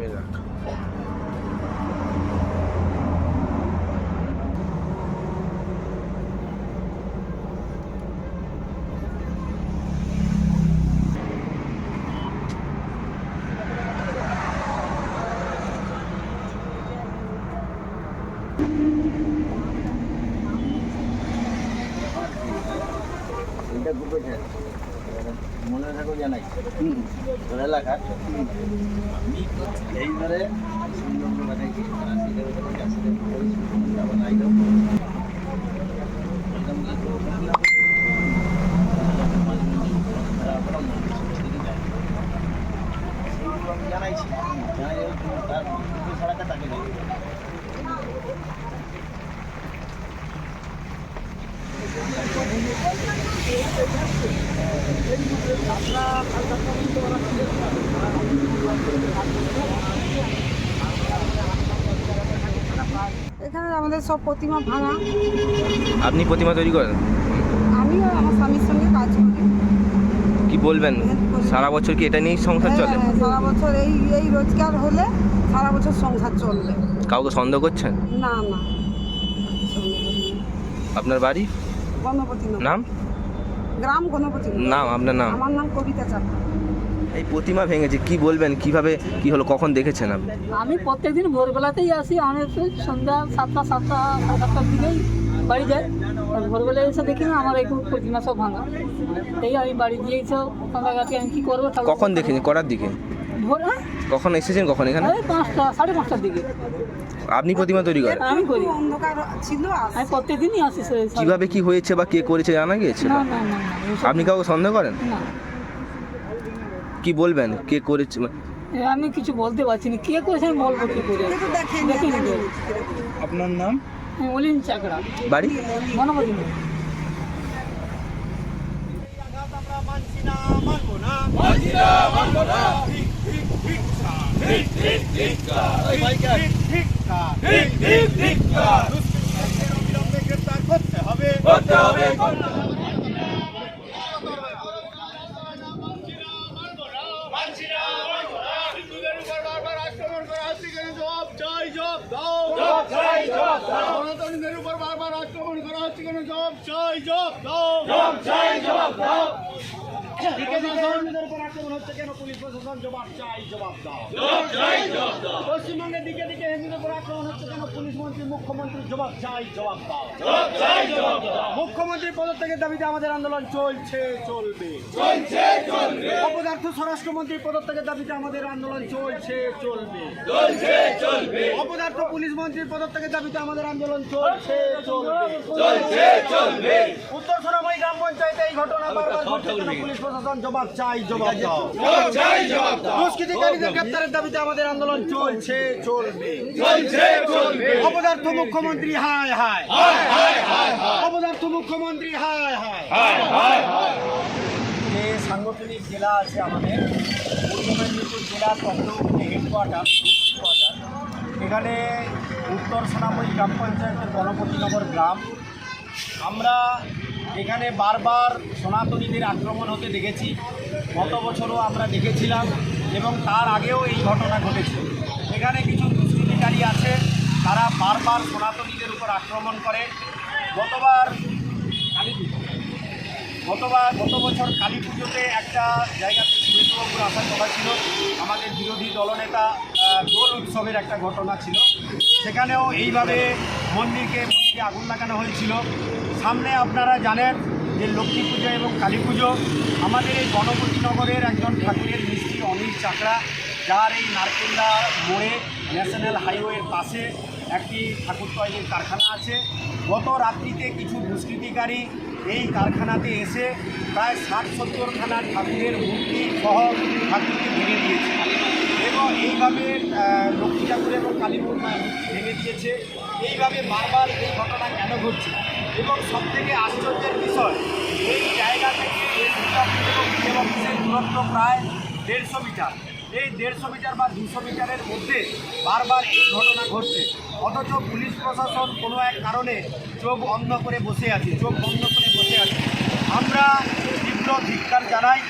নেমে যাক এটা গ্রুপে মনে থাকো জানাই তোর এলাকার আমি এইবারে সুন্দর মানে কি আসিলে ওখানে আসিলে যাব নাই দাও জানাইছি জানাই তার ছাড়াটা তাকে দেবে এখানে আমাদের সব প্রতিমা ভাঙা। আপনি প্রতিমা তৈরি করেন? আমার স্বামীর সঙ্গে কাজ করি। কি বলবেন? সারা বছর কি এটা নিয়েই সংসার চলে? হ্যাঁ, সারা বছর এই এই রোজগার হলে সারা বছর সংসার চলবে। কাউকে সন্দেহ করছেন? না না। আপনার বাড়ি? নাম? গ্রাম গণপতি নাম আপনার নাম? আমার নাম কবিতা চাকমা এই প্রতিমা ভেঙেছে কি বলবেন? কীভাবে কি হলো? কখন দেখেছেন আপনি? আমি প্রত্যেকদিন ভোরবেলাতেই আসি আমি তো সন্ধ্যা সাতটা সাতটা সাড়ে সাতটার দিকেই বাড়ি যাই। আর ভোরবেলা এসে দেখি না আমার এই প্রতিমা সব ভাঙা। এই আমি বাড়ি দিয়েই সব কাঁদাকাটি আমি কী করব কখন দেখেছেন? করার দিকে? ভোর হ্যাঁ? কখন এসেছেন কখন এখানে? পাঁচটা সাড়ে পাঁচটার দিকে। আপনি প্রতিমা তৈরি করেন? আমি করি। অন্ধকার ছিল আমি প্রত্যেকদিনই আসি কীভাবে কি হয়েছে বা কে করেছে জানা গিয়েছে? না না না না আপনি কাউকে সন্দেহ করেন? না। কি বলবেন? কে করেছে? আমি কিছু বলতে পারছি না। কে করেছে আমি বলব কি করে? কিন্তু দেখেন দেখিনি তো। আপনার নাম আমি অলিন চাকরা বাড়ি গণপতি নগর। পশ্চিমবঙ্গের দিকে দিকে হিন্দুদের উপর আক্রমণ হচ্ছে কেন? পুলিশ মন্ত্রী মুখ্যমন্ত্রী জবাব চাই জবাব দাও। মুখ্যমন্ত্রী পদত্যাগের দাবিতে আমাদের আন্দোলন চলছে চলবে। চলছে চলবে। অপদার্থ স্বরাষ্ট্রমন্ত্রী পদত্যাগের দাবিতে আমাদের আন্দোলন চলছে চলবে। চলছে চলবে। অপদার্থ পুলিশ মন্ত্রীর পদত্যাগের দাবিতে আমাদের আন্দোলন চলছে চলবে। চলছে চলবে। উত্তর সোনাময়ী গ্রাম পঞ্চায়েতে এই ঘটনা বারবার ঘটছে পুলিশ প্রশাসন জবাব চাই জবাব দাও। দুষ্কৃতিকারীদের গ্রেপ্তারের দাবিতে আমাদের আন্দোলন চলছে চলবে। অপদার্থ মুখ্যমন্ত্রী হায় হায়। অপদার্থ মুখ্যমন্ত্রী হায় হায়। যে সাংগঠনিক জেলা আছে আমাদের। পূর্ব মেদিনীপুর জেলার চন্দ্রপুরে হেডকোয়ার্টার এখানে উত্তর সোনাময়ী গ্রাম পঞ্চায়েতের গণপতিনগর গ্রাম। আমরা এখানে বারবার সনাতনীদের আক্রমণ হতে দেখেছি। গত বছরও আমরা দেখেছিলাম এবং তার আগেও এই ঘটনা ঘটেছে। এখানে কিছু দুষ্কৃতিকারী আছে, তারা বারবার সনাতনীদের উপর আক্রমণ করে। গতবার কালী গতবার গত বছর কালী পুজোতে একটা জায়গাতে সুরেন্দ্রবাবুর আসার কথা ছিল। আমাদের বিরোধী দলনেতা দোল উৎসবের একটা ঘটনা ছিল। সেখানেও এইভাবে মন্দিরকে মন্দিরে আগুন লাগানো হয়েছিল। সামনে আপনারা জানেন যে লক্ষ্মী পুজো এবং কালী পুজো। আমাদের এই গণপতি নগরের একজন ঠাকুরের মিষ্টি অনিল চাকরা, যার এই নারকেল্লা মোড়ে, ন্যাশনাল হাইওয়ের পাশে একটি ঠাকুর তৈরির কারখানা আছে। গত রাত্রিতে কিছু দুষ্কৃতিকারী এই কারখানাতে এসে প্রায় ষাট সত্তরখানা ঠাকুরের মূর্তি সহ ঠাকুরকে ভেঙে দিয়েছে। এইভাবে লক্ষ্মী ঠাকুর এবং কালী ভেঙে দিয়েছে। এইভাবে বারবার এই ঘটনা কেন ঘটছে? এবং সবথেকে আশ্চর্যের বিষয়, এই জায়গা থেকে এই দুর্গা পুজো এবং বিজয় দূরত্ব প্রায় দেড়শো মিটার। এই দেড়শো মিটার বা দুশো মিটারের মধ্যে বারবার এই ঘটনা ঘটছে। অথচ পুলিশ প্রশাসন কোনো এক কারণে চোখ অন্ধ করে বসে আছে, চোখ বন্ধ করে বসে আছে। আমরা তীব্র ধিক্কার জানাই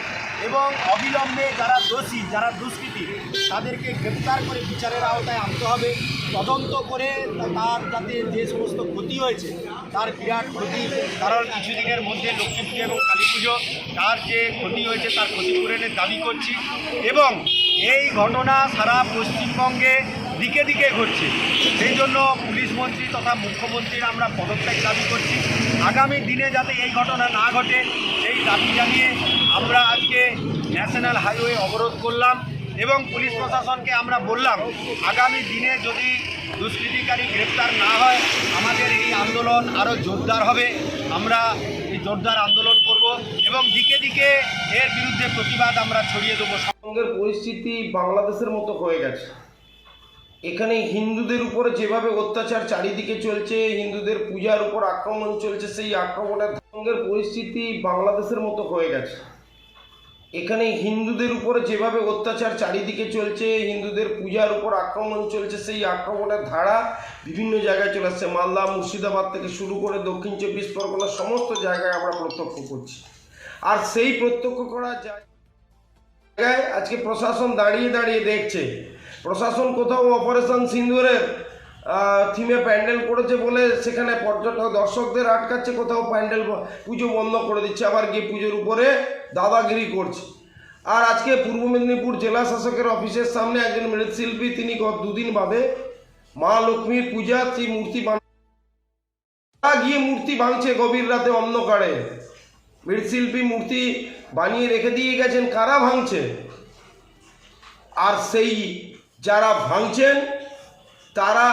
এবং অবিলম্বে যারা দোষী, যারা দুষ্কৃতী, তাদেরকে গ্রেপ্তার করে বিচারের আওতায় আনতে হবে। তদন্ত করে তার যাতে যে সমস্ত ক্ষতি হয়েছে, তার বিরাট ক্ষতি, কারণ কিছুদিনের মধ্যে লক্ষ্মী পুজো এবং কালী পুজো, তার যে ক্ষতি হয়েছে, তার ক্ষতিপূরণের দাবি করছি। এবং এই ঘটনা সারা পশ্চিমবঙ্গে দিকে দিকে ঘটছে সেই জন্য পুলিশ মন্ত্রী তথা মুখ্যমন্ত্রীর আমরা পদত্যাগ দাবি করছি। আগামী দিনে যাতে এই ঘটনা না ঘটে, সেই দাবি জানিয়ে আমরা আজকে ন্যাশনাল হাইওয়ে অবরোধ করলাম এবং পুলিশ প্রশাসনকে আমরা বললাম, আগামী দিনে যদি দুষ্কৃতিকারী গ্রেপ্তার না হয়, আমাদের এই আন্দোলন আরও জোরদার হবে। আমরা এই জোরদার আন্দোলন করব এবং দিকে দিকে এর বিরুদ্ধে প্রতিবাদ আমরা ছড়িয়ে দেবো। পরিস্থিতি বাংলাদেশের মতো হয়ে গেছে। এখানে হিন্দুদের উপরে যেভাবে অত্যাচার চারিদিকে চলছে, হিন্দুদের পূজার উপর আক্রমণ চলছে, সেই আক্রমণের সঙ্গের পরিস্থিতি বাংলাদেশের মতো হয়ে গেছে। এখানে হিন্দুদের উপরে যেভাবে অত্যাচার চারিদিকে চলছে, হিন্দুদের পূজার উপর আক্রমণ চলছে, সেই আক্রমণের ধারা বিভিন্ন জায়গায় চলে আসছে। মালদা, মুর্শিদাবাদ থেকে শুরু করে দক্ষিণ চব্বিশ পরগনা সমস্ত জায়গায় আমরা প্রত্যক্ষ করছি। আর সেই প্রত্যক্ষ করা জায়গায় আজকে প্রশাসন দাঁড়িয়ে দাঁড়িয়ে দেখছে প্রশাসন কোথাও অপারেশন সিন্দুরের থিমে প্যান্ডেল করেছে বলে সেখানে পর্যটক দর্শকদের আটকাচ্ছে, কোথাও প্যান্ডেল পুজো বন্ধ করে দিচ্ছে, আবার গিয়ে পুজোর উপরে দাদাগিরি করছে। আর আজকে পূর্ব মেদিনীপুর জেলা শাসকের অফিসের সামনে একজন মৃৎশিল্পী, তিনি গত দুদিন বাদে মা লক্ষ্মীর পূজা সেই মূর্তি গিয়ে মূর্তি ভাঙছে গভীর রাতে অন্ধকারে। মৃৎশিল্পী মূর্তি বানিয়ে রেখে দিয়ে গেছেন, কারা ভাঙছে? আর সেই যারা ভাঙছেন, তারা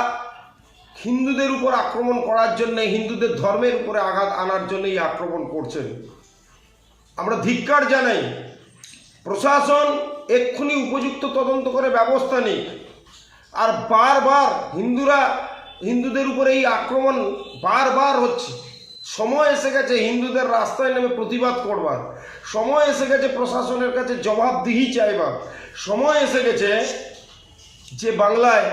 হিন্দুদের উপর আক্রমণ করার জন্য, হিন্দুদের ধর্মের উপরে আঘাত আনার জন্যই আক্রমণ করছেন। আমরা ধিক্কার জানাই, প্রশাসন এক্ষুনি উপযুক্ত তদন্ত করে ব্যবস্থা নিক। আর বারবার হিন্দুরা, হিন্দুদের উপরে এই আক্রমণ বারবার হচ্ছে। সময় এসে গেছে হিন্দুদের রাস্তায় নেমে প্রতিবাদ করবার। সময় এসে গেছে প্রশাসনের কাছে জবাবদিহি চাইবার। সময় এসে গেছে যে বাংলায়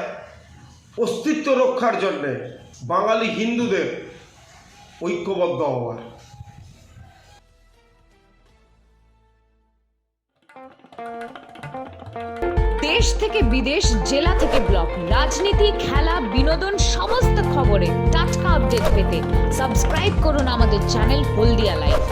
অস্তিত্ব রক্ষার জন্যে বাঙালি হিন্দুদের ঐক্যবদ্ধ হওয়ার। দেশ থেকে বিদেশ, জেলা থেকে ব্লক, রাজনীতি, খেলা, বিনোদন, সমস্ত খবরে টাটকা আপডেট পেতে সাবস্ক্রাইব করুন আমাদের চ্যানেল হলদিয়া লাইভ